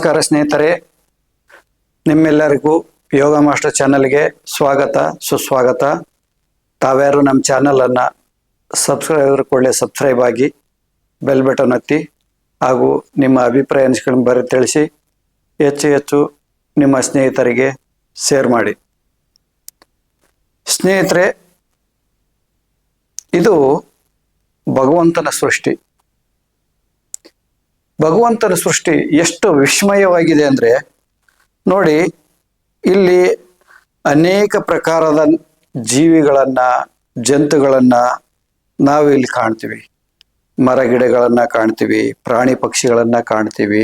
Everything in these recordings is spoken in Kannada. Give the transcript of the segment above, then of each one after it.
ನಮಸ್ಕಾರ ಸ್ನೇಹಿತರೆ. ನಿಮ್ಮೆಲ್ಲರಿಗೂ ಯೋಗ ಮಾಸ್ಟರ್ ಚಾನಲ್ಗೆ ಸ್ವಾಗತ, ಸುಸ್ವಾಗತ. ತಾವ್ಯಾರು ನಮ್ಮ ಚಾನಲನ್ನು ಸಬ್ಸ್ಕ್ರೈಬರ್ ಕೊಳ್ಳೆ ಸಬ್ಸ್ಕ್ರೈಬ್ ಆಗಿ ಬೆಲ್ ಬಟನ್ ಒತ್ತಿ ಹಾಗೂ ನಿಮ್ಮ ಅಭಿಪ್ರಾಯ ಅನಿಸಿಕೆಗಳನ್ನು ಬರೀ ತಿಳಿಸಿ ಹೆಚ್ಚು ಹೆಚ್ಚು ನಿಮ್ಮ ಸ್ನೇಹಿತರಿಗೆ ಶೇರ್ ಮಾಡಿ. ಸ್ನೇಹಿತರೆ, ಇದು ಭಗವಂತನ ಸೃಷ್ಟಿ. ಭಗವಂತನ ಸೃಷ್ಟಿ ಎಷ್ಟು ವಿಸ್ಮಯವಾಗಿದೆ ಅಂದರೆ ನೋಡಿ, ಇಲ್ಲಿ ಅನೇಕ ಪ್ರಕಾರದ ಜೀವಿಗಳನ್ನು, ಜಂತುಗಳನ್ನು ನಾವು ಇಲ್ಲಿ ಕಾಣ್ತೀವಿ ಮರಗಿಡಗಳನ್ನು ಕಾಣ್ತೀವಿ, ಪ್ರಾಣಿ ಪಕ್ಷಿಗಳನ್ನು ಕಾಣ್ತೀವಿ,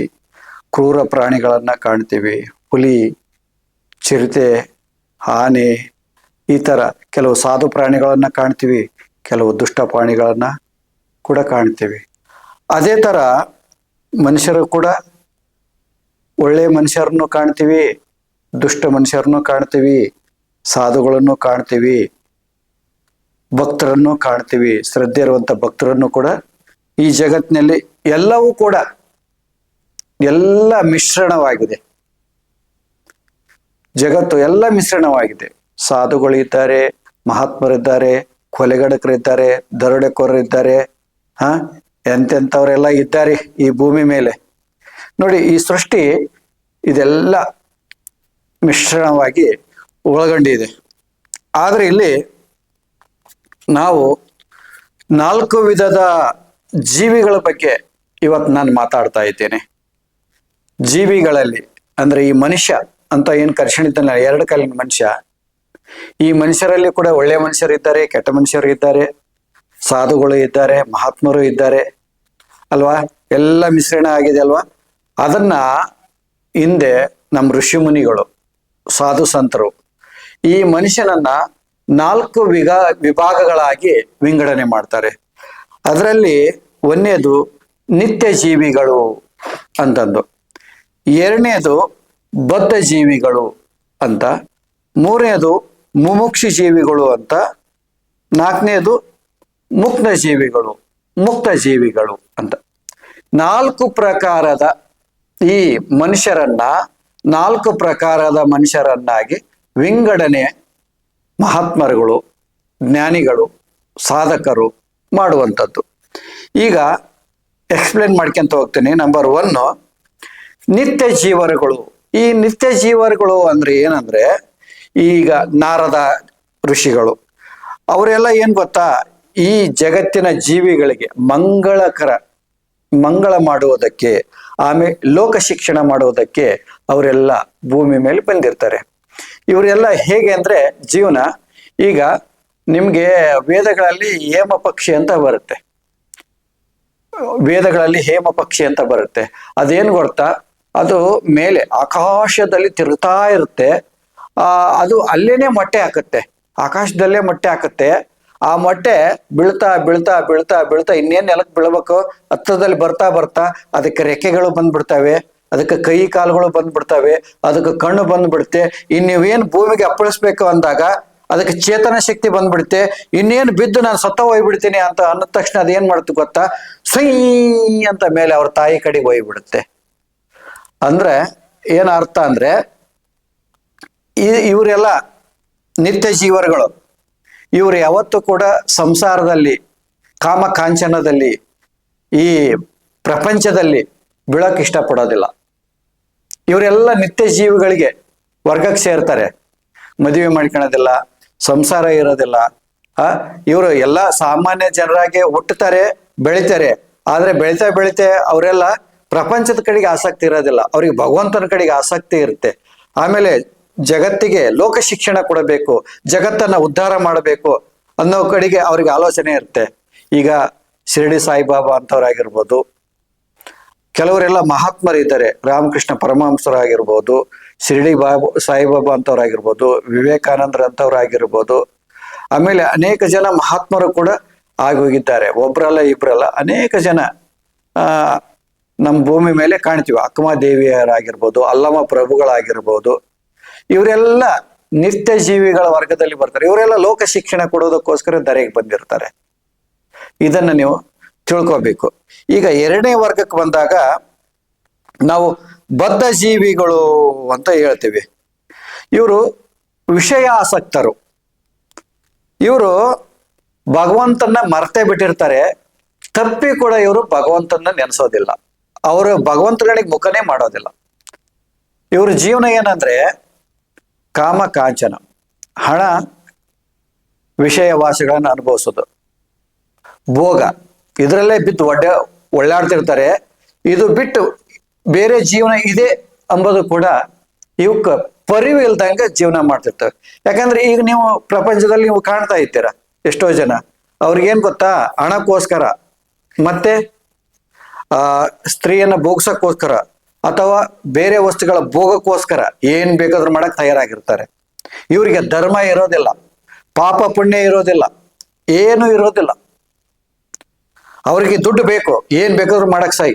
ಕ್ರೂರ ಪ್ರಾಣಿಗಳನ್ನು ಕಾಣ್ತೀವಿ, ಹುಲಿ, ಚಿರತೆ, ಆನೆ, ಈ ಥರ ಕೆಲವು ಸಾಧು ಪ್ರಾಣಿಗಳನ್ನು ಕಾಣ್ತೀವಿ, ಕೆಲವು ದುಷ್ಟ ಪ್ರಾಣಿಗಳನ್ನು ಕೂಡ ಕಾಣ್ತೀವಿ. ಅದೇ ಥರ ಮನುಷ್ಯರು ಕೂಡ ಒಳ್ಳೆ ಮನುಷ್ಯರನ್ನು ಕಾಣ್ತೀವಿ, ದುಷ್ಟ ಮನುಷ್ಯರನ್ನು ಕಾಣ್ತೀವಿ, ಸಾಧುಗಳನ್ನು ಕಾಣ್ತೀವಿ, ಭಕ್ತರನ್ನು ಕಾಣ್ತೀವಿ, ಶ್ರದ್ಧೆ ಇರುವಂಥ ಭಕ್ತರನ್ನು ಕೂಡ ಈ ಜಗತ್ತಿನಲ್ಲಿ ಎಲ್ಲವೂ ಕೂಡ ಎಲ್ಲ ಮಿಶ್ರಣವಾಗಿದೆ. ಜಗತ್ತು ಎಲ್ಲ ಮಿಶ್ರಣವಾಗಿದೆ. ಸಾಧುಗಳು ಇದ್ದಾರೆ ಮಹಾತ್ಮರಿದ್ದಾರೆ, ಕೊಲೆಗಡಕರಿದ್ದಾರೆ, ದರೋಡೆಕೋರರಿದ್ದಾರೆ, ಹಾ? ಎಂತೆಂಥವರೆಲ್ಲ ಇದ್ದಾರೆ ಈ ಭೂಮಿ ಮೇಲೆ. ನೋಡಿ, ಈ ಸೃಷ್ಟಿ ಇದೆಲ್ಲ ಮಿಶ್ರಣವಾಗಿ ಒಳಗೊಂಡಿದೆ ಆದರೆ ಇಲ್ಲಿ ನಾವು ನಾಲ್ಕು ವಿಧದ ಜೀವಿಗಳ ಬಗ್ಗೆ ಇವತ್ತು ನಾನು ಮಾತಾಡ್ತಾ ಇದ್ದೇನೆ. ಜೀವಿಗಳಲ್ಲಿ, ಅಂದ್ರೆ ಈ ಮನುಷ್ಯ ಅಂತ ಏನು ಕರ್ಷಣಿದ್ದಾನೆ ಎರಡು ಕಾಲಿನ ಮನುಷ್ಯ. ಈ ಮನುಷ್ಯರಲ್ಲಿ ಕೂಡ ಒಳ್ಳೆ ಮನುಷ್ಯರು ಇದ್ದಾರೆ ಕೆಟ್ಟ ಮನುಷ್ಯರು ಇದ್ದಾರೆ, ಸಾಧುಗಳು ಇದ್ದಾರೆ, ಮಹಾತ್ಮರು ಇದ್ದಾರೆ. ಅಲ್ವಾ? ಎಲ್ಲ ಮಿಶ್ರಣ ಆಗಿದೆ ಅಲ್ವಾ? ಅದನ್ನ ಹಿಂದೆ ನಮ್ಮ ಋಷಿ ಮುನಿಗಳು, ಸಾಧು ಸಂತರು, ಈ ಮನುಷ್ಯನನ್ನ ನಾಲ್ಕು ವಿಗ ವಿಭಾಗಗಳಾಗಿ ವಿಂಗಡಣೆ ಮಾಡ್ತಾರೆ. ಅದರಲ್ಲಿ ಒಂದನೇದು ನಿತ್ಯ ಜೀವಿಗಳು ಅಂತಂದು, ಎರಡನೇದು ಬದ್ಧ ಜೀವಿಗಳು ಅಂತ, ಮೂರನೇದು ಮುಮುಕ್ಷಿ ಜೀವಿಗಳು ಅಂತ, ನಾಲ್ಕನೇದು ಮುಕ್ತ ಜೀವಿಗಳು ಮುಕ್ತ ಜೀವಿಗಳು ಅಂತ. ನಾಲ್ಕು ಪ್ರಕಾರದ ಈ ಮನುಷ್ಯರನ್ನ, ನಾಲ್ಕು ಪ್ರಕಾರದ ಮನುಷ್ಯರನ್ನಾಗಿ ವಿಂಗಡಣೆ ಮಹಾತ್ಮರುಗಳು, ಜ್ಞಾನಿಗಳು, ಸಾಧಕರು ಮಾಡುವಂಥದ್ದು. ಈಗ ಎಕ್ಸ್ಪ್ಲೇನ್ ಮಾಡ್ಕೊಂತ ಹೋಗ್ತೀನಿ. ನಂಬರ್ ಒನ್ನು ನಿತ್ಯ ಜೀವರುಗಳು ಈ ನಿತ್ಯ ಜೀವರುಗಳು ಅಂದ್ರೆ ಏನಂದ್ರೆ, ಈಗ ನಾರದ ಋಷಿಗಳು. ಅವರೆಲ್ಲ ಏನ್ ಗೊತ್ತಾ? ಈ ಜಗತ್ತಿನ ಜೀವಿಗಳಿಗೆ ಮಂಗಳಕರ, ಮಂಗಳ ಮಾಡುವುದಕ್ಕೆ ಆಮೇಲೆ ಲೋಕ ಶಿಕ್ಷಣ ಮಾಡುವುದಕ್ಕೆ ಅವರೆಲ್ಲ ಭೂಮಿ ಮೇಲೆ ಬಂದಿರ್ತಾರೆ. ಇವರೆಲ್ಲ ಹೇಗೆ ಅಂದ್ರೆ ಜೀವನ ಈಗ ನಿಮ್ಗೆ ವೇದಗಳಲ್ಲಿ ಹೇಮ ಪಕ್ಷಿ ಅಂತ ಬರುತ್ತೆ. ವೇದಗಳಲ್ಲಿ ಹೇಮ ಪಕ್ಷಿ ಅಂತ ಬರುತ್ತೆ. ಅದೇನು ಗೊತ್ತಾ? ಅದು ಮೇಲೆ ಆಕಾಶದಲ್ಲಿ ತಿರುಗ್ತಾ ಇರುತ್ತೆ. ಆ, ಅದು ಅಲ್ಲೇನೆ ಮೊಟ್ಟೆ ಹಾಕುತ್ತೆ. ಆಕಾಶದಲ್ಲೇ ಮೊಟ್ಟೆ ಹಾಕುತ್ತೆ. ಆ ಮೊಟ್ಟೆ ಬೀಳ್ತಾ ಬೀಳ್ತಾ ಬೀಳ್ತಾ ಬೀಳ್ತಾ ಇನ್ನೇನ್ ನೆಲಕ್ಕೆ ಬೀಳ್ಬೇಕು? ಹತ್ತದಲ್ಲಿ ಬರ್ತಾ ಬರ್ತಾ ಅದಕ್ಕೆ ರೆಕ್ಕೆಗಳು ಬಂದ್ಬಿಡ್ತವೆ, ಅದಕ್ಕೆ ಕೈ ಕಾಲುಗಳು ಬಂದ್ಬಿಡ್ತವೆ, ಅದಕ್ಕೆ ಕಣ್ಣು ಬಂದ್ಬಿಡುತ್ತೆ. ಇನ್ ನೀವೇನ್ ಭೂಮಿಗೆ ಅಪ್ಪಳಿಸ್ಬೇಕು ಅಂದಾಗ ಅದಕ್ಕೆ ಚೇತನ ಶಕ್ತಿ ಬಂದ್ಬಿಡುತ್ತೆ. ಇನ್ನೇನು ಬಿದ್ದು ನಾನು ಸತ್ತ ಹೋಗ್ಬಿಡ್ತೀನಿ ಅಂತ ಅನ್ನದ ತಕ್ಷಣ ಅದೇನ್ ಮಾಡುತ್ತೆ ಗೊತ್ತಾ? ಸೈ ಅಂತ ಮೇಲೆ ಅವ್ರ ತಾಯಿ ಕಡೆಗೆ ಹೋಗ್ಬಿಡುತ್ತೆ. ಅಂದ್ರೆ ಏನ ಅರ್ಥ ಅಂದ್ರೆ ಇವರೆಲ್ಲ ನಿತ್ಯ ಜೀವರುಗಳು. ಇವರು ಯಾವತ್ತೂ ಕೂಡ ಸಂಸಾರದಲ್ಲಿ ಕಾಮ ಕಾಂಚನದಲ್ಲಿ ಈ ಪ್ರಪಂಚದಲ್ಲಿ ಬೀಳಕ್ಕೆ ಇಷ್ಟಪಡೋದಿಲ್ಲ. ಇವರೆಲ್ಲ ನಿತ್ಯ ಜೀವಿಗಳಿಗೆ ವರ್ಗಕ್ಕೆ ಸೇರ್ತಾರೆ. ಮದುವೆ ಮಾಡ್ಕೊಳೋದಿಲ್ಲ, ಸಂಸಾರ ಇರೋದಿಲ್ಲ. ಆ, ಇವರು ಎಲ್ಲ ಸಾಮಾನ್ಯ ಜನರಾಗೆ ಹುಟ್ಟುತ್ತಾರೆ, ಬೆಳಿತಾರೆ. ಆದ್ರೆ ಬೆಳಿತಾ ಬೆಳಿತಾ ಅವರೆಲ್ಲ ಪ್ರಪಂಚದ ಕಡೆಗೆ ಆಸಕ್ತಿ ಇರೋದಿಲ್ಲ. ಅವ್ರಿಗೆ ಭಗವಂತನ ಕಡೆಗೆ ಆಸಕ್ತಿ ಇರುತ್ತೆ. ಆಮೇಲೆ ಜಗತ್ತಿಗೆ ಲೋಕ ಶಿಕ್ಷಣ ಕೊಡಬೇಕು, ಜಗತ್ತನ್ನ ಉದ್ಧಾರ ಮಾಡಬೇಕು ಅನ್ನೋ ಕಡೆಗೆ ಅವ್ರಿಗೆ ಆಲೋಚನೆ ಇರುತ್ತೆ. ಈಗ ಶಿರಡಿ ಸಾಯಿಬಾಬಾ ಅಂತವ್ರಾಗಿರ್ಬೋದು, ಕೆಲವರೆಲ್ಲ ಮಹಾತ್ಮರಿದ್ದಾರೆ, ರಾಮಕೃಷ್ಣ ಪರಮಹಂಸರಾಗಿರ್ಬೋದು, ಶಿರಡಿ ಬಾಬು, ಸಾಯಿಬಾಬಾ ಅಂತವ್ರಾಗಿರ್ಬೋದು, ವಿವೇಕಾನಂದ್ರ ಅಂತವ್ರಾಗಿರ್ಬೋದು, ಆಮೇಲೆ ಅನೇಕ ಜನ ಮಹಾತ್ಮರು ಕೂಡ ಆಗೋಗಿದ್ದಾರೆ. ಒಬ್ರಲ್ಲ ಇಬ್ರಲ್ಲ ಅನೇಕ ಜನ ನಮ್ಮ ಭೂಮಿ ಮೇಲೆ ಕಾಣ್ತೀವಿ. ಅಕ್ಕಮ ದೇವಿಯರಾಗಿರ್ಬೋದು ಅಲ್ಲಮ್ಮ ಪ್ರಭುಗಳಾಗಿರ್ಬೋದು ಇವರೆಲ್ಲ ನಿತ್ಯ ಜೀವಿಗಳ ವರ್ಗದಲ್ಲಿ ಬರ್ತಾರೆ. ಇವರೆಲ್ಲ ಲೋಕ ಶಿಕ್ಷಣ ಕೊಡೋದಕ್ಕೋಸ್ಕರ ಧರೆಗೆ ಬಂದಿರ್ತಾರೆ. ಇದನ್ನ ನೀವು ತಿಳ್ಕೋಬೇಕು. ಈಗ ಎರಡನೇ ವರ್ಗಕ್ಕೆ ಬಂದಾಗ ನಾವು ಬದ್ಧ ಜೀವಿಗಳು ಅಂತ ಹೇಳ್ತೀವಿ. ಇವರು ವಿಷಯ ಆಸಕ್ತರು ಇವರು ಭಗವಂತನ ಮರ್ತೆ ಬಿಟ್ಟಿರ್ತಾರೆ. ತಪ್ಪಿ ಕೂಡ ಇವರು ಭಗವಂತನ ನೆನೆಸೋದಿಲ್ಲ. ಅವರು ಭಗವಂತನಿಗೆ ಮುಖನೇ ಮಾಡೋದಿಲ್ಲ. ಇವ್ರ ಜೀವನ ಏನಂದ್ರೆ ಕಾಮ ಕಾಂಚನ ಹಣ ವಿಷಯ ವಾಸಗಳನ್ನು ಅನುಭವಿಸೋದು. ಭೋಗ, ಇದರಲ್ಲೇ ಬಿದ್ದು ಒಡ್ಡ ಒಳ್ಳಾಡ್ತಿರ್ತಾರೆ. ಇದು ಬಿಟ್ಟು ಬೇರೆ ಜೀವನ ಇದೆ ಅಂಬುದು ಕೂಡ ಇವಕ್ಕೆ ಪರಿವು ಇಲ್ದಂಗೆ ಜೀವನ ಮಾಡ್ತಿರ್ತವೆ. ಯಾಕಂದ್ರೆ ಈಗ ನೀವು ಪ್ರಪಂಚದಲ್ಲಿ ನೀವು ಕಾಣ್ತಾ ಇದ್ದೀರಾ ಎಷ್ಟೋ ಜನ. ಅವ್ರಿಗೇನ್ ಗೊತ್ತಾ? ಹಣಕ್ಕೋಸ್ಕರ. ಮತ್ತೆ, ಆ, ಸ್ತ್ರೀಯನ್ನ ಭೋಗ್ಸಕ್ಕೋಸ್ಕರ. ಅಥವಾ ಬೇರೆ ವಸ್ತುಗಳ ಭೋಗಕ್ಕೋಸ್ಕರ ಏನ್ ಬೇಕಾದ್ರೂ ಮಾಡಕ್ ತಯಾರಾಗಿರ್ತಾರೆ. ಇವರಿಗೆ ಧರ್ಮ ಇರೋದಿಲ್ಲ, ಪಾಪ ಪುಣ್ಯ ಇರೋದಿಲ್ಲ, ಏನು ಇರೋದಿಲ್ಲ. ಅವರಿಗೆ ದುಡ್ಡು ಬೇಕು, ಏನ್ ಬೇಕಾದ್ರೂ ಮಾಡಕ್ ಸಾಯಿ.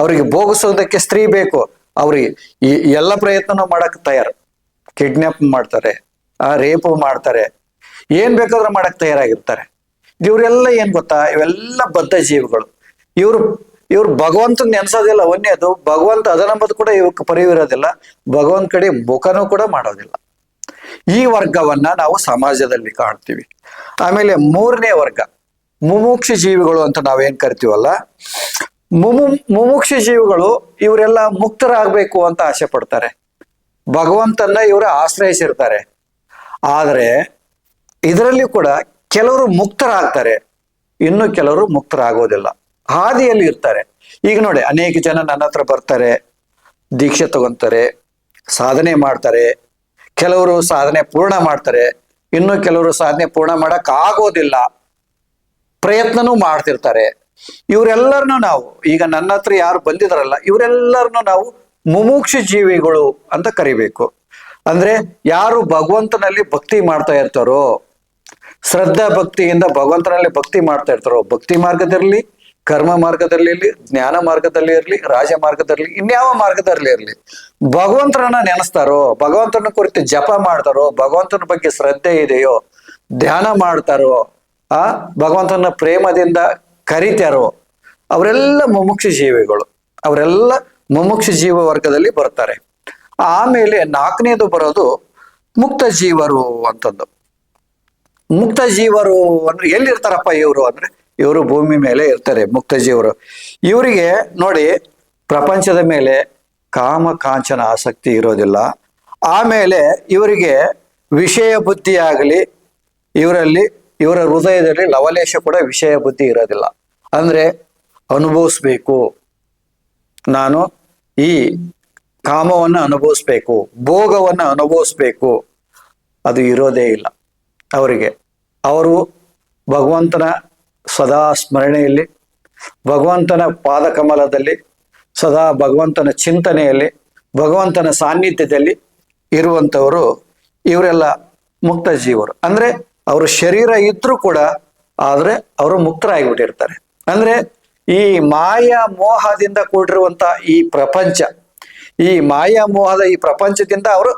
ಅವರಿಗೆ ಭೋಗಿಸೋದಕ್ಕೆ ಸ್ತ್ರೀ ಬೇಕು, ಅವ್ರಿಗೆ ಈ ಎಲ್ಲ ಪ್ರಯತ್ನ ಮಾಡಕ್ ತಯಾರು. ಕಿಡ್ನಾಪ್ ಮಾಡ್ತಾರೆ, ಆ ರೇಪ್ ಮಾಡ್ತಾರೆ, ಏನ್ ಬೇಕಾದ್ರೂ ಮಾಡಕ್ ತಯಾರಾಗಿರ್ತಾರೆ. ಇವರೆಲ್ಲ ಏನ್ ಗೊತ್ತಾ, ಇವೆಲ್ಲ ಬದ್ಧ ಜೀವಿಗಳು. ಇವ್ರು ಇವ್ರು ಭಗವಂತನ ನೆನ್ಸೋದಿಲ್ಲ ಒಂದೇದು ಭಗವಂತ ಅದನ್ನಂಬುದು ಕೂಡ ಇವಕ್ಕೆ ಪರಿವಿರೋದಿಲ್ಲ. ಭಗವಂತ ಕಡೆ ಮುಖನೂ ಕೂಡ ಮಾಡೋದಿಲ್ಲ. ಈ ವರ್ಗವನ್ನ ನಾವು ಸಮಾಜದಲ್ಲಿ ಕಾಣ್ತೀವಿ. ಆಮೇಲೆ ಮೂರನೇ ವರ್ಗ. ಮುಮುಕ್ಷ ಜೀವಿಗಳು ಅಂತ ನಾವೇನ್ ಕರಿತೀವಲ್ಲ, ಮುಮು, ಮುಮುಕ್ಷ ಜೀವಿಗಳು ಇವರೆಲ್ಲ ಮುಕ್ತರಾಗಬೇಕು ಅಂತ ಆಸೆ ಪಡ್ತಾರೆ. ಭಗವಂತನ ಇವರು ಆಶ್ರಯಿಸಿರ್ತಾರೆ. ಆದರೆ ಇದರಲ್ಲಿ ಕೂಡ ಕೆಲವರು ಮುಕ್ತರಾಗ್ತಾರೆ. ಇನ್ನು ಕೆಲವರು ಮುಕ್ತರಾಗೋದಿಲ್ಲ. ಹಾದಿಯಲ್ಲಿ ಇರ್ತಾರೆ. ಈಗ ನೋಡಿ, ಅನೇಕ ಜನ ನನ್ನ ಹತ್ರ ಬರ್ತಾರೆ, ದೀಕ್ಷೆ ತಗೊಂತಾರೆ, ಸಾಧನೆ ಮಾಡ್ತಾರೆ. ಕೆಲವರು ಸಾಧನೆ ಪೂರ್ಣ ಮಾಡ್ತಾರೆ. ಇನ್ನು ಕೆಲವರು ಸಾಧನೆ ಪೂರ್ಣ ಮಾಡಕ್ ಆಗೋದಿಲ್ಲ. ಪ್ರಯತ್ನನೂ ಮಾಡ್ತಿರ್ತಾರೆ. ಇವರೆಲ್ಲರನ್ನು ನಾವು, ಈಗ ನನ್ನ ಹತ್ರ ಯಾರು ಬಂದಿದಾರಲ್ಲ, ಇವರೆಲ್ಲರನ್ನು ನಾವು ಮುಮುಕ್ಷ ಜೀವಿಗಳು ಅಂತ ಕರಿಬೇಕು. ಅಂದ್ರೆ ಯಾರು ಭಗವಂತನಲ್ಲಿ ಭಕ್ತಿ ಮಾಡ್ತಾ ಇರ್ತಾರೋ, ಶ್ರದ್ಧಾ ಭಕ್ತಿಯಿಂದ ಭಗವಂತನಲ್ಲಿ ಭಕ್ತಿ ಮಾಡ್ತಾ ಇರ್ತಾರೋ, ಭಕ್ತಿ ಮಾರ್ಗದಲ್ಲಿ ಕರ್ಮ ಮಾರ್ಗದಲ್ಲಿ ಇರಲಿ, ಜ್ಞಾನ ಮಾರ್ಗದಲ್ಲಿ ಇರಲಿ, ರಾಜ ಮಾರ್ಗದಲ್ಲಿ ಇನ್ಯಾವ ಮಾರ್ಗದಲ್ಲಿ ಇರಲಿ ಭಗವಂತನನ್ನ ನೆನೆಸ್ತಾರೋ, ಭಗವಂತನ ಕುರಿತು ಜಪ ಮಾಡ್ತಾರೋ, ಭಗವಂತನ ಬಗ್ಗೆ ಶ್ರದ್ಧೆ ಇದೆಯೋ, ಧ್ಯಾನ ಮಾಡ್ತಾರೋ, ಆ, ಭಗವಂತನ ಪ್ರೇಮದಿಂದ ಕರಿತಾರೋ, ಅವರೆಲ್ಲ ಮುಮುಕ್ಷ ಜೀವಿಗಳು, ಅವರೆಲ್ಲ ಮುಮುಕ್ಷ ಜೀವ ವರ್ಗದಲ್ಲಿ ಬರ್ತಾರೆ. ಆಮೇಲೆ ನಾಲ್ಕನೇದು ಬರೋದು ಮುಕ್ತ ಜೀವರು ಅಂತಂದು ಮುಕ್ತ ಜೀವರು ಅಂದ್ರೆ ಎಲ್ಲಿರ್ತಾರಪ್ಪ ಇವರು ಅಂದ್ರೆ ಇವರು ಭೂಮಿ ಮೇಲೆ ಇರ್ತಾರೆ ಮುಕ್ತಜಿಯವರು ಇವರಿಗೆ ನೋಡಿ, ಪ್ರಪಂಚದ ಮೇಲೆ ಕಾಮ ಕಾಂಚನ ಆಸಕ್ತಿ ಇರೋದಿಲ್ಲ. ಆಮೇಲೆ ಇವರಿಗೆ ವಿಷಯ ಬುದ್ಧಿ ಆಗಲಿ ಇವರಲ್ಲಿ, ಇವರ ಹೃದಯದಲ್ಲಿ ಲವಲೇಶ ಕೂಡ ವಿಷಯ ಬುದ್ಧಿ ಇರೋದಿಲ್ಲ. ಅಂದ್ರೆ ಅನುಭವಿಸ್ಬೇಕು. ನಾನು ಈ ಕಾಮವನ್ನು ಅನುಭವಿಸ್ಬೇಕು, ಭೋಗವನ್ನು ಅನುಭವಿಸ್ಬೇಕು. ಅದು ಇರೋದೇ ಇಲ್ಲ ಅವರಿಗೆ. ಅವರು ಭಗವಂತನ ಸದಾ ಸ್ಮರಣೆಯಲ್ಲಿ, ಭಗವಂತನ ಪಾದಕಮಲದಲ್ಲಿ, ಸದಾ ಭಗವಂತನ ಚಿಂತನೆಯಲ್ಲಿ, ಭಗವಂತನ ಸಾನ್ನಿಧ್ಯದಲ್ಲಿ ಇರುವಂಥವರು ಇವರೆಲ್ಲ ಮುಕ್ತ ಜೀವರು ಅಂದ್ರೆ ಅವರ ಶರೀರ ಇದ್ರೂ ಕೂಡ, ಆದರೆ ಅವರು ಮುಕ್ತರಾಗಿಬಿಟ್ಟಿರ್ತಾರೆ. ಅಂದ್ರೆ ಈ ಮಾಯಾ ಮೋಹದಿಂದ ಕೂಡಿರುವಂಥ ಈ ಪ್ರಪಂಚ, ಈ ಮಾಯಾ ಮೋಹದ ಈ ಪ್ರಪಂಚದಿಂದ ಅವರು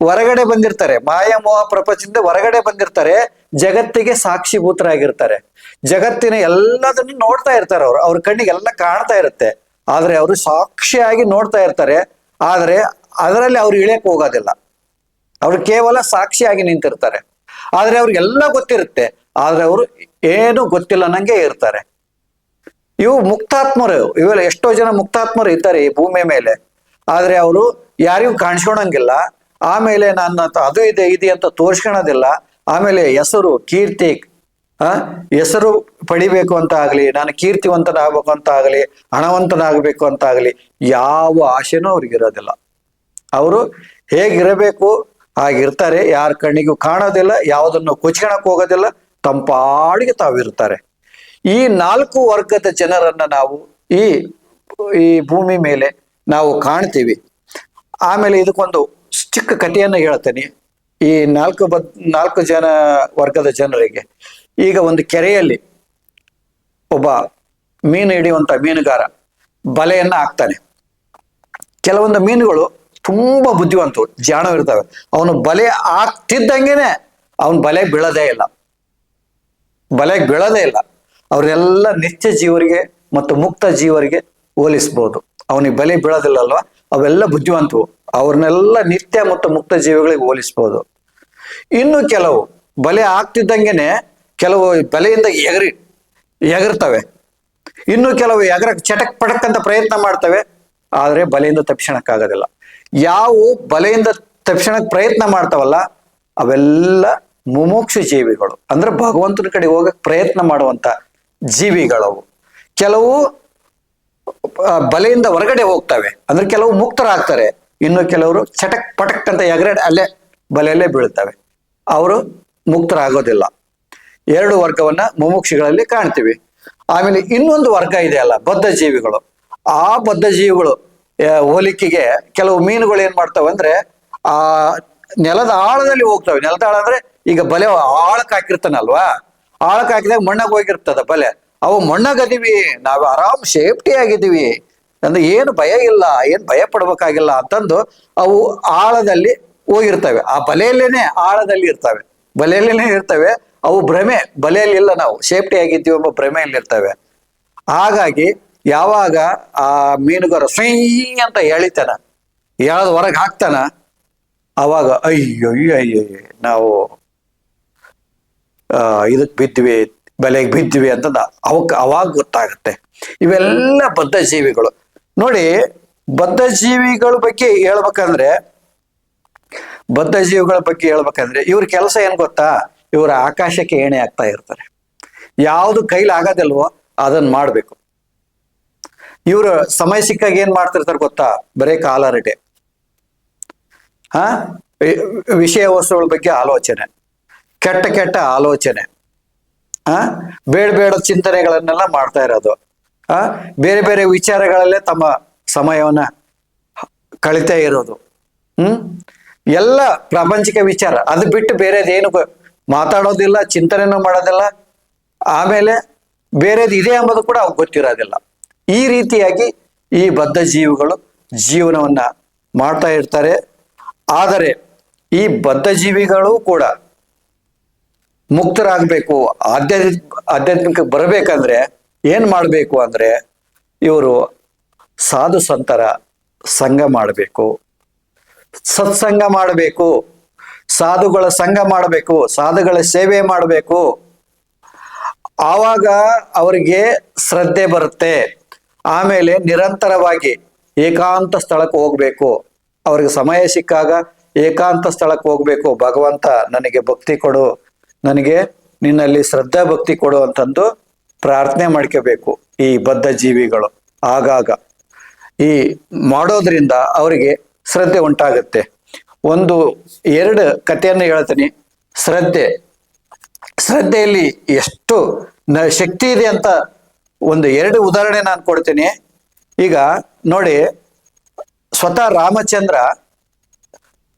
ಹೊರಗಡೆ ಬಂದಿರ್ತಾರೆ. ಮಾಯಾ ಮೋಹ ಪ್ರಪಂಚದಿಂದ ಹೊರಗಡೆ ಬಂದಿರ್ತಾರೆ. ಜಗತ್ತಿಗೆ ಸಾಕ್ಷಿಭೂತರಾಗಿರ್ತಾರೆ. ಜಗತ್ತಿನ ಎಲ್ಲದನ್ನು ನೋಡ್ತಾ ಇರ್ತಾರೆ ಅವರು. ಅವ್ರ ಕಣ್ಣಿಗೆ ಎಲ್ಲ ಕಾಣ್ತಾ ಇರುತ್ತೆ. ಆದ್ರೆ ಅವರು ಸಾಕ್ಷಿಯಾಗಿ ನೋಡ್ತಾ ಇರ್ತಾರೆ. ಆದ್ರೆ ಅದರಲ್ಲಿ ಅವ್ರು ಇಳಿಯಕ್ ಹೋಗೋದಿಲ್ಲ. ಅವ್ರು ಕೇವಲ ಸಾಕ್ಷಿಯಾಗಿ ನಿಂತಿರ್ತಾರೆ. ಆದ್ರೆ ಅವ್ರಿಗೆಲ್ಲ ಗೊತ್ತಿರುತ್ತೆ. ಆದ್ರೆ ಅವರು ಏನು ಗೊತ್ತಿಲ್ಲ ನಂಗೆ ಇರ್ತಾರೆ. ಇವು ಮುಕ್ತಾತ್ಮರು. ಇವೆಲ್ಲ ಎಷ್ಟೋ ಜನ ಮುಕ್ತಾತ್ಮರು ಇದ್ದಾರೆ ಈ ಭೂಮಿ ಮೇಲೆ. ಆದ್ರೆ ಅವರು ಯಾರಿಗೂ ಕಾಣಿಸ್ಕೊಳಂಗಿಲ್ಲ ಆಮೇಲೆ ನನ್ನ ಅದು ಇದೆ ಇದೆ ಅಂತ ತೋರ್ಸ್ಕೊಳೋದಿಲ್ಲ. ಆಮೇಲೆ ಹೆಸರು, ಕೀರ್ತಿ ಆ? ಹೆಸರು ಪಡಿಬೇಕು ಅಂತ ಆಗಲಿ, ನಾನು ಕೀರ್ತಿವಂತನಾಗಬೇಕು ಅಂತ ಆಗಲಿ, ಹಣವಂತನಾಗಬೇಕು ಅಂತ ಆಗಲಿ, ಯಾವ ಆಸೆನೂ ಅವ್ರಿಗಿರೋದಿಲ್ಲ ಅವರು ಹೇಗಿರಬೇಕು, ಹಾಗಿರ್ತಾರೆ. ಯಾರ ಕಣ್ಣಿಗೂ ಕಾಣೋದಿಲ್ಲ, ಯಾವುದನ್ನು ಕೊಚ್ಕೊಳಕ್ ಹೋಗೋದಿಲ್ಲ ತಂಪಾಡಿಗೆ ಪಾಡಿಗೆ ತಾವಿರ್ತಾರೆ. ಈ ನಾಲ್ಕು ವರ್ಗದ ಜನರನ್ನ ನಾವು ಈ ಈ ಭೂಮಿ ಮೇಲೆ ನಾವು ಕಾಣ್ತೀವಿ. ಆಮೇಲೆ ಇದಕ್ಕೊಂದು ಚಿಕ್ಕ ಕಥೆಯನ್ನು ಹೇಳ್ತೇನೆ. ಈ ನಾಲ್ಕು ಬದ್, ನಾಲ್ಕು ಜನ ವರ್ಗದ ಜನರಿಗೆ. ಈಗ ಒಂದು ಕೆರೆಯಲ್ಲಿ ಒಬ್ಬ ಮೀನು ಹಿಡಿಯುವಂತ ಮೀನುಗಾರ ಬಲೆಯನ್ನ ಹಾಕ್ತಾನೆ. ಕೆಲವೊಂದು ಮೀನುಗಳು ತುಂಬಾ ಬುದ್ಧಿವಂತವು ಜಾಣ ಇರ್ತವೆ. ಅವನು ಬಲೆ ಹಾಕ್ತಿದ್ದಂಗೆನೆ ಅವನ ಬಲೆ ಬೀಳದೇ ಇಲ್ಲ. ಬಲೆ ಬೀಳದೇ ಇಲ್ಲ. ಅವರೆಲ್ಲ ನಿತ್ಯ ಜೀವರಿಗೆ ಮತ್ತು ಮುಕ್ತ ಜೀವರಿಗೆ ಹೋಲಿಸ್ಬೋದು. ಅವನಿಗೆ ಬಲೆ ಬೀಳೋದಿಲ್ಲಲ್ವಾ? ಅವೆಲ್ಲ ಬುದ್ಧಿವಂತವು ಅವ್ರನ್ನೆಲ್ಲ ನಿತ್ಯ ಮತ್ತು ಮುಕ್ತ ಜೀವಿಗಳಿಗೆ ಹೋಲಿಸ್ಬೋದು. ಇನ್ನು ಕೆಲವು ಬಲೆ ಆಗ್ತಿದ್ದಂಗೆನೆ ಕೆಲವು ಬಲೆಯಿಂದ ಎಗರಿ, ಎಗರ್ತವೆ. ಇನ್ನು ಕೆಲವು ಎಗರ ಚಟಕ್ ಪಟಕ್ ಅಂತ ಪ್ರಯತ್ನ ಮಾಡ್ತವೆ, ಆದರೆ ಬಲೆಯಿಂದ ತಪ್ಪಿಸಣಕ್ಕಾಗೋದಿಲ್ಲ. ಯಾವ ಬಲೆಯಿಂದ ತಪ್ಪಿಸಣಕ್ ಪ್ರಯತ್ನ ಮಾಡ್ತಾವಲ್ಲ, ಅವೆಲ್ಲ ಮುಮೋಕ್ಷ ಜೀವಿಗಳು. ಅಂದ್ರೆ ಭಗವಂತನ ಕಡೆ ಹೋಗಕ್ ಪ್ರಯತ್ನ ಮಾಡುವಂತ ಜೀವಿಗಳವು ಕೆಲವು ಬಲೆಯಿಂದ ಹೊರಗಡೆ ಹೋಗ್ತವೆ. ಅಂದ್ರೆ ಕೆಲವು ಮುಕ್ತರಾಗ್ತಾರೆ. ಇನ್ನು ಕೆಲವರು ಚಟಕ್ ಪಟಕ್ ಅಂತ ಎಗರಡೆ ಅಲ್ಲೇ ಬಲೆಯಲ್ಲೇ ಬೀಳ್ತವೆ. ಅವರು ಮುಕ್ತರಾಗೋದಿಲ್ಲ. ಎರಡು ವರ್ಗವನ್ನ ಮುಮುಕ್ಷಿಗಳಲ್ಲಿ ಕಾಣ್ತೀವಿ. ಆಮೇಲೆ ಇನ್ನೊಂದು ವರ್ಗ ಇದೆ ಅಲ್ಲ, ಬದ್ಧ ಜೀವಿಗಳು. ಆ ಬದ್ಧ ಜೀವಿಗಳು ಹೋಲಿಕೆಗೆ ಕೆಲವು ಮೀನುಗಳು ಏನ್ ಮಾಡ್ತವೆ ಅಂದ್ರೆ, ಆ, ನೆಲದ ಆಳದಲ್ಲಿ ಹೋಗ್ತವೆ. ನೆಲದ ಆಳ ಅಂದ್ರೆ ಈಗ ಬಲೆ ಆಳಕ್ಕೆ ಹಾಕಿರ್ತಾನಲ್ವಾ ಆಳಕ್ಕೆ ಹಾಕಿದಾಗ ಮಣ್ಣಾಗ ಹೋಗಿರ್ತದ ಬಲೆ. ಅವು ಮಣ್ಣಾಗದೀವಿ, ನಾವು ಆರಾಮ್ ಸೇಫ್ಟಿ ಆಗಿದ್ದೀವಿ ಅಂದ್ರೆ ಏನು ಭಯ ಇಲ್ಲ, ಏನು ಭಯ ಪಡ್ಬೇಕಾಗಿಲ್ಲ ಅಂತಂದು ಅವು ಆಳದಲ್ಲಿ ಹೋಗಿರ್ತವೆ. ಆ ಬಲೆಯಲ್ಲೇನೆ ಆಳದಲ್ಲಿ ಇರ್ತವೆ. ಬಲೆಯಲ್ಲೇನೆ ಇರ್ತವೆ. ಅವು ಭ್ರಮೆ ಬಲೆಯಲ್ಲಿ ಇಲ್ಲ ನಾವು. ಸೇಫ್ಟಿ ಆಗಿದ್ದೀವಿ ಎಂಬ ಭ್ರಮೆಯಲ್ಲಿ ಇರ್ತವೆ. ಹಾಗಾಗಿ ಯಾವಾಗ ಆ ಮೀನುಗಾರ ಸೈ ಅಂತ ಹೇಳಿತಾನ ಯಾವ್ದು ಹೊರಗೆ ಹಾಕ್ತಾನ ಅವಾಗ ಅಯ್ಯೋ ಅಯ್ಯೋ ಅಯ್ಯೋ ನಾವು ಆ, ಇದಕ್ ಬಿದ್ವಿ ಬೆಲೆಗೆ ಬಿದ್ವಿ ಅಂತಂದ ಅವಕ್ ಅವಾಗ ಗೊತ್ತಾಗುತ್ತೆ. ಇವೆಲ್ಲ ಬದ್ಧ ಜೀವಿಗಳು ನೋಡಿ ಬದ್ಧ ಜೀವಿಗಳ ಬಗ್ಗೆ ಹೇಳ್ಬೇಕಂದ್ರೆ ಬದ್ಧ ಜೀವಿಗಳ ಬಗ್ಗೆ ಹೇಳ್ಬೇಕಂದ್ರೆ ಇವ್ರ ಕೆಲಸ ಏನ್ ಗೊತ್ತಾ? ಇವ್ರ ಆಕಾಶಕ್ಕೆ ಏಣೆ ಆಗ್ತಾ ಇರ್ತಾರೆ. ಯಾವುದು ಕೈಲಿ ಆಗೋದಿಲ್ವೋ ಅದನ್ನ ಮಾಡಬೇಕು. ಇವರು ಸಮಯ ಸಿಕ್ಕಾಗ ಏನ್ ಮಾಡ್ತಿರ್ತಾರೆ ಗೊತ್ತಾ? ಬರೇ ಕಾಲರಟೆ ಹಾ? ವಿಷಯ ವಸ್ತುಗಳ ಬಗ್ಗೆ ಆಲೋಚನೆ. ಕೆಟ್ಟ ಕೆಟ್ಟ ಆಲೋಚನೆ. ಆ ಬೇಡ ಬೇಡ ಚಿಂತನೆಗಳನ್ನೆಲ್ಲ ಮಾಡ್ತಾ ಇರೋದು. ಆ ಬೇರೆ ಬೇರೆ ವಿಚಾರಗಳಲ್ಲೇ ತಮ್ಮ ಸಮಯವನ್ನ ಕಳಿತಾ ಇರೋದು. ಹ್ಮ್? ಎಲ್ಲ ಪ್ರಾಪಂಚಿಕ ವಿಚಾರ. ಅದು ಬಿಟ್ಟು ಬೇರೆದೇನು ಮಾತಾಡೋದಿಲ್ಲ, ಚಿಂತನೆನೂ ಮಾಡೋದಿಲ್ಲ. ಆಮೇಲೆ ಬೇರೆದು ಇದೆ ಎಂಬುದು ಕೂಡ ಅವ್ರಿಗೆ ಗೊತ್ತಿರೋದಿಲ್ಲ. ಈ ರೀತಿಯಾಗಿ ಈ ಬದ್ಧ ಜೀವಿಗಳು ಜೀವನವನ್ನ ಮಾಡ್ತಾ ಇರ್ತಾರೆ. ಆದರೆ ಈ ಬದ್ಧ ಜೀವಿಗಳು ಕೂಡ ಮುಕ್ತರಾಗಬೇಕು. ಆಧ್ಯಾತ್ಮಿಕ ಬರಬೇಕಂದ್ರೆ ಏನು ಮಾಡಬೇಕು ಅಂದ್ರೆ ಇವರು ಸಾಧು ಸಂತರ ಸಂಘ ಮಾಡಬೇಕು. ಸತ್ಸಂಗ ಮಾಡಬೇಕು. ಸಾಧುಗಳ ಸಂಘ ಮಾಡಬೇಕು, ಸಾಧುಗಳ ಸೇವೆ ಮಾಡಬೇಕು. ಆವಾಗ ಅವರಿಗೆ ಶ್ರದ್ಧೆ ಬರುತ್ತೆ. ಆಮೇಲೆ ನಿರಂತರವಾಗಿ ಏಕಾಂತ ಸ್ಥಳಕ್ಕೆ ಹೋಗ್ಬೇಕು. ಅವ್ರಿಗೆ ಸಮಯ ಸಿಕ್ಕಾಗ ಏಕಾಂತ ಸ್ಥಳಕ್ಕೆ ಹೋಗ್ಬೇಕು. ಭಗವಂತ ನನಗೆ ಭಕ್ತಿ ಕೊಡು. ನನಗೆ ನಿನ್ನಲ್ಲಿ ಶ್ರದ್ಧಾ ಭಕ್ತಿ ಕೊಡು ಅಂತಂದು ಪ್ರಾರ್ಥನೆ ಮಾಡ್ಕೋಬೇಕು ಈ ಬದ್ಧ ಜೀವಿಗಳು. ಆಗಾಗ ಈ ಮಾಡೋದ್ರಿಂದ ಅವರಿಗೆ ಶ್ರದ್ಧೆ ಉಂಟಾಗುತ್ತೆ. ಒಂದು ಎರಡು ಕಥೆಯನ್ನು ಹೇಳ್ತೀನಿ. ಶ್ರದ್ಧೆ. ಶ್ರದ್ಧೆಯಲ್ಲಿ ಎಷ್ಟು ನ ಶಕ್ತಿ ಇದೆ ಅಂತ ಒಂದು ಎರಡು ಉದಾಹರಣೆ ನಾನು ಕೊಡ್ತೀನಿ. ಈಗ ನೋಡಿ, ಸ್ವತಃ ರಾಮಚಂದ್ರ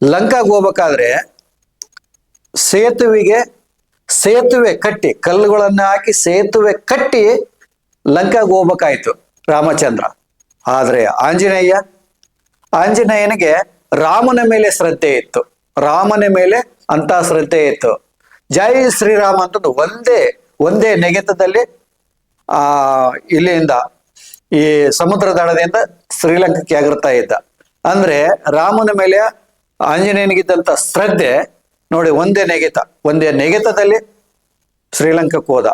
ಲಂಕಾಗ್ ಹೋಗ್ಬೇಕಾದ್ರೆ ಸೇತುವೆಗೆ ಸೇತುವೆ ಕಟ್ಟಿ, ಕಲ್ಲುಗಳನ್ನು ಹಾಕಿ ಸೇತುವೆ ಕಟ್ಟಿ ಲಂಕಾಗ್ ಹೋಗ್ಬೇಕಾಯ್ತು ರಾಮಚಂದ್ರ. ಆದ್ರೆ ಆಂಜನೇಯ, ಆಂಜನೇಯನಿಗೆ ರಾಮನ ಮೇಲೆ ಶ್ರದ್ಧೆ ಇತ್ತು. ರಾಮನ ಮೇಲೆ ಅಂತ ಶ್ರದ್ಧೆ ಇತ್ತು. ಜೈ ಶ್ರೀರಾಮ ಅಂತದ್ದು ಒಂದೇ ಒಂದೇ ನೆಗೆತದಲ್ಲಿ, ಆ, ಇಲ್ಲಿಂದ, ಈ ಸಮುದ್ರ ಶ್ರೀಲಂಕಕ್ಕೆ ಆಗಿರ್ತಾ ಇದ್ದ. ಅಂದ್ರೆ ರಾಮನ ಮೇಲೆ ಆಂಜನೇಯನಿಗಿದ್ದಂತ ಶ್ರದ್ಧೆ, ನೋಡಿ, ಒಂದೇ ನೆಗೆತ, ಒಂದೇ ನೆಗೆತದಲ್ಲಿ ಶ್ರೀಲಂಕಕ್ಕೆ ಹೋದ.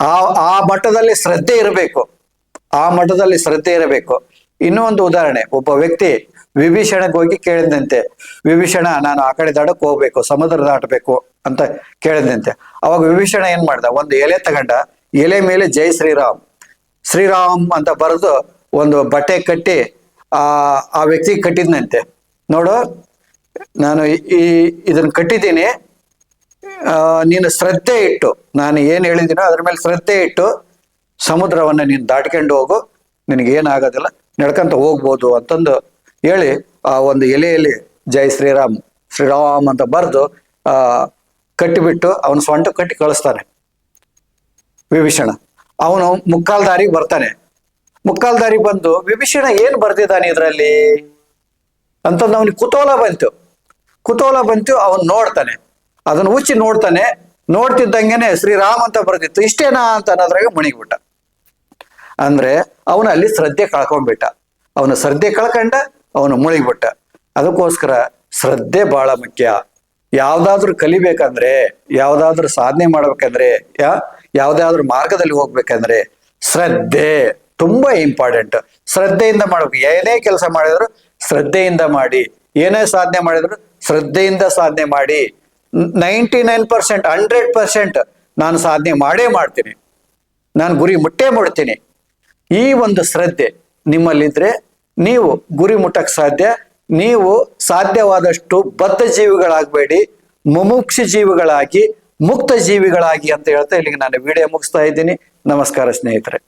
ಆ ಆ ಮಠದಲ್ಲಿ ಶ್ರದ್ಧೆ ಇರಬೇಕು. ಆ ಮಠದಲ್ಲಿ ಶ್ರದ್ಧೆ ಇರಬೇಕು. ಇನ್ನೂ ಒಂದು ಉದಾಹರಣೆ, ಒಬ್ಬ ವ್ಯಕ್ತಿ ಹೋಗಿ ಕೇಳಿದಂತೆ ವಿಭೀಷಣ, ನಾನು ಆ ಕಡೆ ದಾಟಕ್ಕೆ ಹೋಗ್ಬೇಕು, ಸಮುದ್ರ ದಾಟಬೇಕು ಅಂತ ಕೇಳಿದಂತೆ ಅವಾಗ ವಿಭೀಷಣ ಏನ್ ಮಾಡ್ದ, ಒಂದು ಎಲೆ ತಗೊಂಡ, ಎಲೆ ಮೇಲೆ ಜೈ ಶ್ರೀರಾಮ್ ಶ್ರೀರಾಮ್ ಅಂತ ಬರೆದು ಒಂದು ಬಟ್ಟೆ ಕಟ್ಟಿ, ಆ ಆ ವ್ಯಕ್ತಿಗೆ ಕಟ್ಟಿದ್ನಂತೆ. ನೋಡು, ನಾನು ಈ- ಇದನ್ನ ಕಟ್ಟಿದ್ದೀನಿ ನೀನು ಶ್ರದ್ಧೆ ಇಟ್ಟು, ನಾನು ಏನು ಹೇಳಿದ್ದೀನೋ ಅದ್ರ ಮೇಲೆ ಶ್ರದ್ಧೆ ಇಟ್ಟು, ಸಮುದ್ರವನ್ನ ನೀನು ದಾಟ್ಕೊಂಡು ಹೋಗು ನಿನಗೆ ಏನಾಗೋದಿಲ್ಲ ನಡ್ಕೊಂತ ಹೋಗ್ಬೋದು ಅಂತಂದು ಹೇಳಿ, ಆ ಒಂದು ಎಲೆಯಲ್ಲಿ ಜೈ ಶ್ರೀರಾಮ್ ಶ್ರೀರಾಮ್ ಅಂತ ಬರೆದು, ಆ, ಕಟ್ಟಿಬಿಟ್ಟು ಅವನ ಸೊಂಟ ಕಟ್ಟಿ ಕಳಿಸ್ತಾನೆ ವಿಭೀಷಣ. ಅವನು ಮುಕ್ಕಾಲ್ ದಾರಿಗೆ ಬರ್ತಾನೆ. ಮುಕ್ಕಾಲ್ ದಾರಿ ಬಂದು, ವಿಭೀಷಣ ಏನ್ ಬರ್ದಿದ್ದಾನೆ ಇದರಲ್ಲಿ? ಅಂತಂದು ಅವನಿಗೆ ಕುತೂಹಲ ಬಂತು. ಕುತೂಹಲ ಬಂತು, ಅವನು ನೋಡ್ತಾನೆ. ಅದನ್ನ ಉಚ್ಚಿ ನೋಡ್ತಾನೆ. ನೋಡ್ತಿದ್ದಂಗೆನೆ ಶ್ರೀರಾಮ್ ಅಂತ ಬರ್ದಿತ್ತು. ಇಷ್ಟೇನಾ ಅಂತ ಅನ್ನೋದ್ರಾಗ ಮುಣಿಗ್ಬಿಟ್ಟ. ಅಂದ್ರೆ ಅವನು ಅಲ್ಲಿ ಶ್ರದ್ಧೆ ಕಳ್ಕೊಂಡ್ಬಿಟ್ಟ. ಅವನು ಶ್ರದ್ಧೆ ಕಳ್ಕಂಡ ಅವನು ಮುಳುಗಿಬಿಟ್ಟ. ಅದಕ್ಕೋಸ್ಕರ ಶ್ರದ್ಧೆ ಬಹಳ ಮುಖ್ಯ. ಯಾವ್ದಾದ್ರು ಕಲಿಬೇಕಂದ್ರೆ, ಯಾವ್ದಾದ್ರು ಸಾಧನೆ ಮಾಡ್ಬೇಕಂದ್ರೆ, ಯಾ, ಯಾವ್ದಾದ್ರು ಮಾರ್ಗದಲ್ಲಿ ಹೋಗ್ಬೇಕಂದ್ರೆ ಶ್ರದ್ಧೆ ತುಂಬಾ ಇಂಪಾರ್ಟೆಂಟ್ ಶ್ರದ್ಧೆಯಿಂದ ಮಾಡ್ಬೇಕು. ಏನೇ ಕೆಲಸ ಮಾಡಿದ್ರು ಶ್ರದ್ಧೆಯಿಂದ ಮಾಡಿ. ಏನೇ ಸಾಧನೆ ಮಾಡಿದ್ರು ಶ್ರದ್ಧೆಯಿಂದ ಸಾಧನೆ ಮಾಡಿ. Ninety nine percent, hundred percent ನಾನು ಸಾಧನೆ ಮಾಡೇ ಮಾಡ್ತೀನಿ. ನಾನು ಗುರಿ ಮುಟ್ಟೇ ಮುಡ್ತೀನಿ ಈ ಒಂದು ಶ್ರದ್ಧೆ ನಿಮ್ಮಲ್ಲಿದ್ರೆ ನೀವು ಗುರಿ ಮುಟ್ಟಕ್ಕೆ ಸಾಧ್ಯ, ನೀವು ಸಾಧ್ಯವಾದಷ್ಟು ಬದ್ಧ ಜೀವಿಗಳಾಗಬೇಡಿ ಮುಮುಕ್ಷ ಜೀವಿಗಳಾಗಿ, ಮುಕ್ತ ಜೀವಿಗಳಾಗಿ ಅಂತ ಹೇಳ್ತಾ ಇಲ್ಲಿಗೆ ನಾನು ವಿಡಿಯೋ ಮುಗಿಸ್ತಾ ಇದ್ದೀನಿ. ನಮಸ್ಕಾರ ಸ್ನೇಹಿತರೆ.